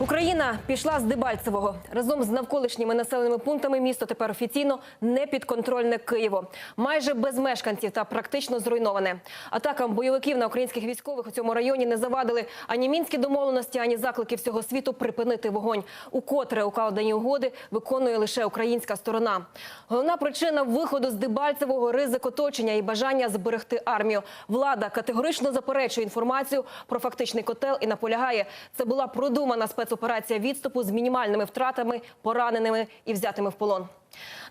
Україна пішла з Дебальцевого разом з навколишніми населеними пунктами. Місто тепер офіційно не підконтрольне Києву, майже без мешканців та практично зруйноване. Атакам бойовиків на українських військових у цьому районі не завадили ані мінські домовленості, ані заклики всього світу припинити вогонь. Укотре укладені угоди виконує лише українська сторона. Головна причина виходу з Дебальцевого ризик оточення і бажання зберегти армію. Влада категорично заперечує інформацію про фактичний котел і наполягає, це була продумана спецоперація відступу з мінімальними втратами, пораненими і взятими в полон.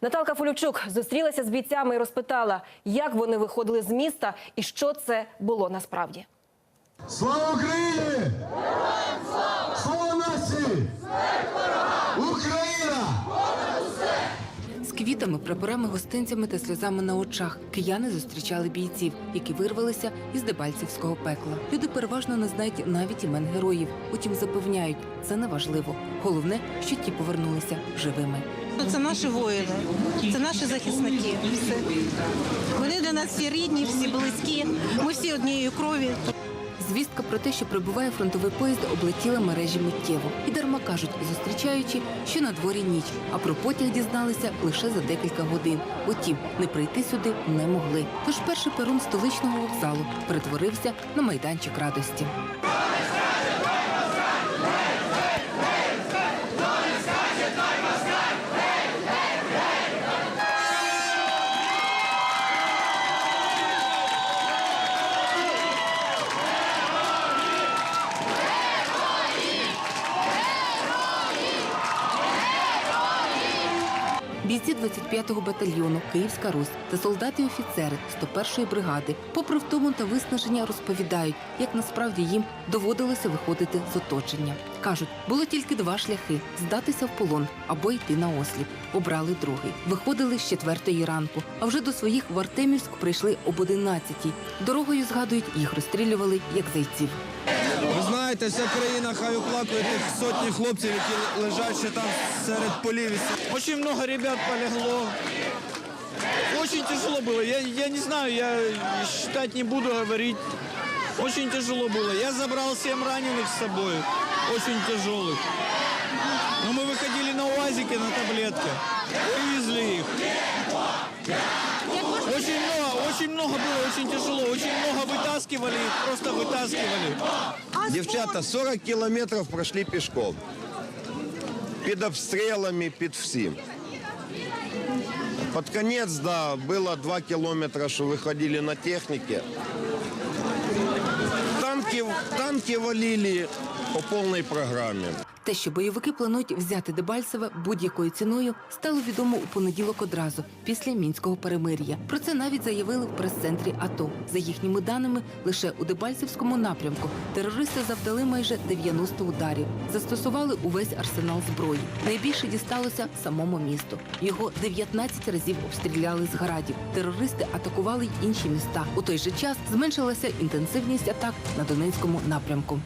Наталка Фолючук зустрілася з бійцями і розпитала, як вони виходили з міста і що це було насправді. Слава Україні! Героям слава! Слава нації! Україна! Квітами, прапорами, гостинцями та сльозами на очах кияни зустрічали бійців, які вирвалися із Дебальцівського пекла. Люди переважно не знають навіть імен героїв. Утім, запевняють, це не важливо. Головне, що ті повернулися живими. Ну, Це наші воїни, це наші захисники. Вони для нас всі рідні, всі близькі. Ми всі однієї крові. Звістка про те, що прибуває фронтовий поїзд, облетіла мережі миттєво. І дарма кажуть, зустрічаючи, що на дворі ніч. А про потяг дізналися лише за декілька годин. Утім, не прийти сюди не могли. Тож перший перун столичного вокзалу перетворився на майданчик радості. Бійці 25-го батальйону Київська Русь та солдати і офіцери 101-ї бригади, попри втому та виснаження, розповідають, як насправді їм доводилося виходити з оточення. кажуть, було тільки два шляхи: здатися в полон або йти на осліп. Обрали другий. Виходили з четвертої ранку. А вже до своїх в Артемівськ прийшли об 11-й. Дорогою згадують, їх розстрілювали як зайців. Ви знаєте, вся країна хай оплакує тих сотні хлопців, які лежать ще там серед полів. Очень много ребят полегло. Очень тяжело было. Я, я не знаю, я считать не буду говорить. Очень тяжело было. Я забрал семь раненых с собой. Очень тяжелых. Но мы выходили на УАЗике на таблетке. Вывезли много, очень много было, очень тяжело. Очень много вытаскивали их, просто вытаскивали. Дівчата 40 кілометрів пройшли пішком. Під обстрілами, під всім. Під кінець, да, було 2 кілометри, що виходили на техніки. Танки, танки валили по повній програмі. Те, що бойовики планують взяти Дебальцеве будь-якою ціною, стало відомо у понеділок одразу після мінського перемир'я. Про це навіть заявили в прес-центрі АТО. За їхніми даними, лише у Дебальцевському напрямку терористи завдали майже 90 ударів, застосували увесь арсенал зброї. Найбільше дісталося самому місту. Його 19 разів обстріляли з градів. Терористи атакували й інші міста. У той же час зменшилася інтенсивність атак на Донецькому напрямку.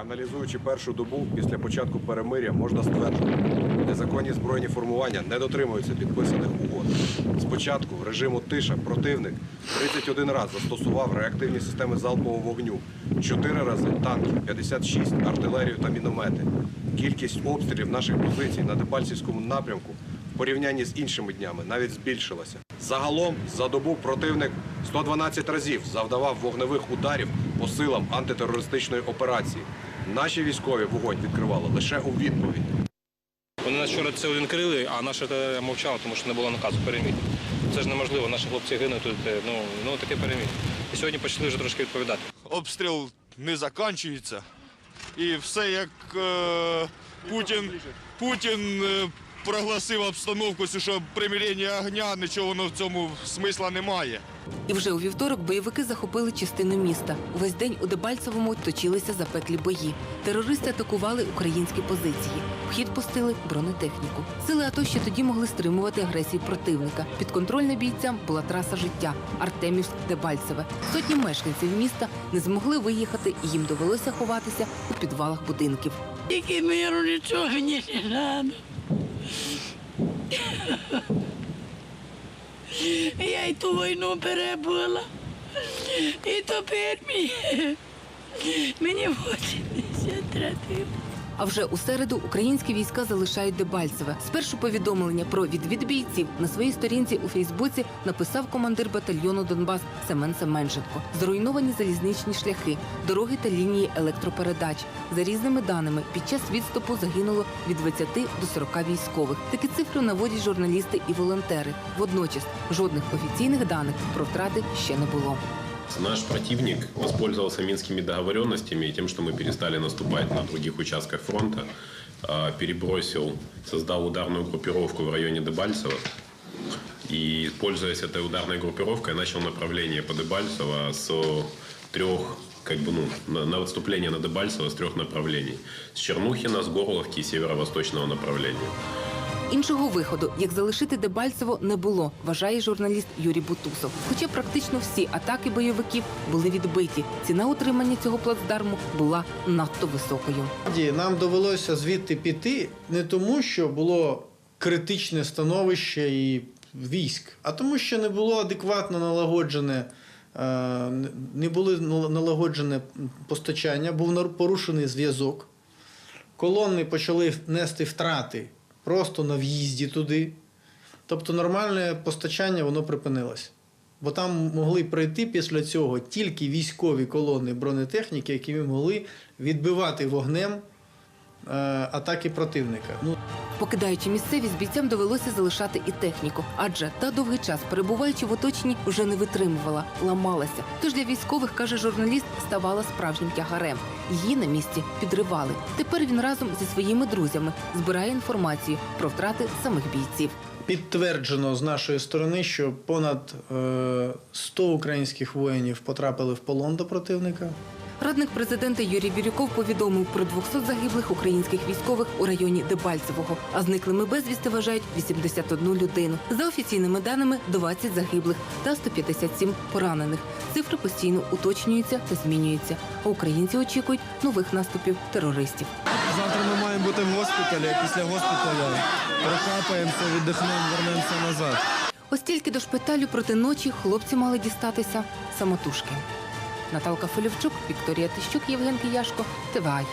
Аналізуючи першу добу після початку перемиря, можна стверджувати, незаконні збройні формування не дотримуються підписаних угод. Спочатку режиму тиша противник 31 раз застосував реактивні системи залпового вогню, 4 рази танки, 56, артилерію та міномети. Кількість обстрілів наших позицій на Дебальцівському напрямку в порівнянні з іншими днями навіть збільшилася. Загалом за добу противник 112 разів завдавав вогневих ударів по силам антитерористичної операції. Наші військові вогонь відкривали лише у відповідь. Вони нас вчора це відкрили, а наша мовчала, тому що не було наказу переміти. Це ж неможливо, наші хлопці гинуть тут, е, ну, ну таке переміг. І сьогодні почали вже трошки відповідати. обстріл не закінчується. І все як е, Путін, Путін е, проголосив обстановку, що примирення огня, нічого воно в цьому смисла немає. І вже у вівторок бойовики захопили частину міста. Увесь день у Дебальцевому точилися запеклі бої. Терористи атакували українські позиції. В хід пустили бронетехніку. Сили АТО ще тоді могли стримувати агресію противника. Підконтрольна бійцям була траса життя Артемівськ Дебальцеве. Сотні мешканців міста не змогли виїхати, і їм довелося ховатися у підвалах будинків. Тільки миру нічого не треба. Я й ту війну перебула. І тепер мені, мені 83 років. А вже у середу українські війська залишають Дебальцеве. Спершу повідомлення про відвід бійців на своїй сторінці у Фейсбуці написав командир батальйону Донбас Семен Семенченко. Зруйновані залізничні шляхи, дороги та лінії електропередач. За різними даними, під час відступу загинуло від 20 до 40 військових. Такі цифри наводять журналісти і волонтери. Водночас жодних офіційних даних про втрати ще не було. Наш противник воспользовался минскими договоренностями и тем, что мы перестали наступать на других участках фронта, а, перебросил, создал ударную группировку в районе Дебальцево. И, пользуясь этой ударной группировкой, начал направление по Дебальцево с трех, как бы, ну, на, на отступление на Дебальцево с трех направлений. С Чернухина, с Горловки и северо-восточного направления. Іншого виходу, як залишити Дебальцево, не було, вважає журналіст Юрій Бутусов. Хоча практично всі атаки бойовиків були відбиті. Ціна утримання цього плацдарму була надто високою. Нам довелося звідти піти не тому, що було критичне становище і військ, а тому, що не було адекватно налагоджене, е, не було налагоджене постачання, був порушений зв'язок. Колони почали нести втрати просто на в'їзді туди. Тобто нормальне постачання воно припинилось. Бо там могли пройти після цього тільки військові колони бронетехніки, які могли відбивати вогнем атаки противника. Ну, Покидаючи місцевість, бійцям довелося залишати і техніку, адже та довгий час, перебуваючи в оточенні, вже не витримувала, ламалася. Тож для військових, каже журналіст, ставала справжнім тягарем. Її на місці підривали. Тепер він разом зі своїми друзями збирає інформацію про втрати самих бійців. підтверджено з нашої сторони, що понад е, 100 українських воїнів потрапили в полон до противника. Радник президента Юрій Бірюков повідомив про 200 загиблих українських військових у районі Дебальцевого, а зниклими безвісти вважають 81 людину. За офіційними даними 20 загиблих та 157 поранених. Цифри постійно уточнюються та змінюються. А українці очікують нових наступів терористів. Завтра ми маємо бути в госпіталі, а після госпіталя прокапаємося, віддихнемо, вернемося назад. Ось тільки до шпиталю проти ночі хлопці мали дістатися самотужки. Наталка Фолівчук, Вікторія Тищук, Євген Кияшко, ТВАЙ.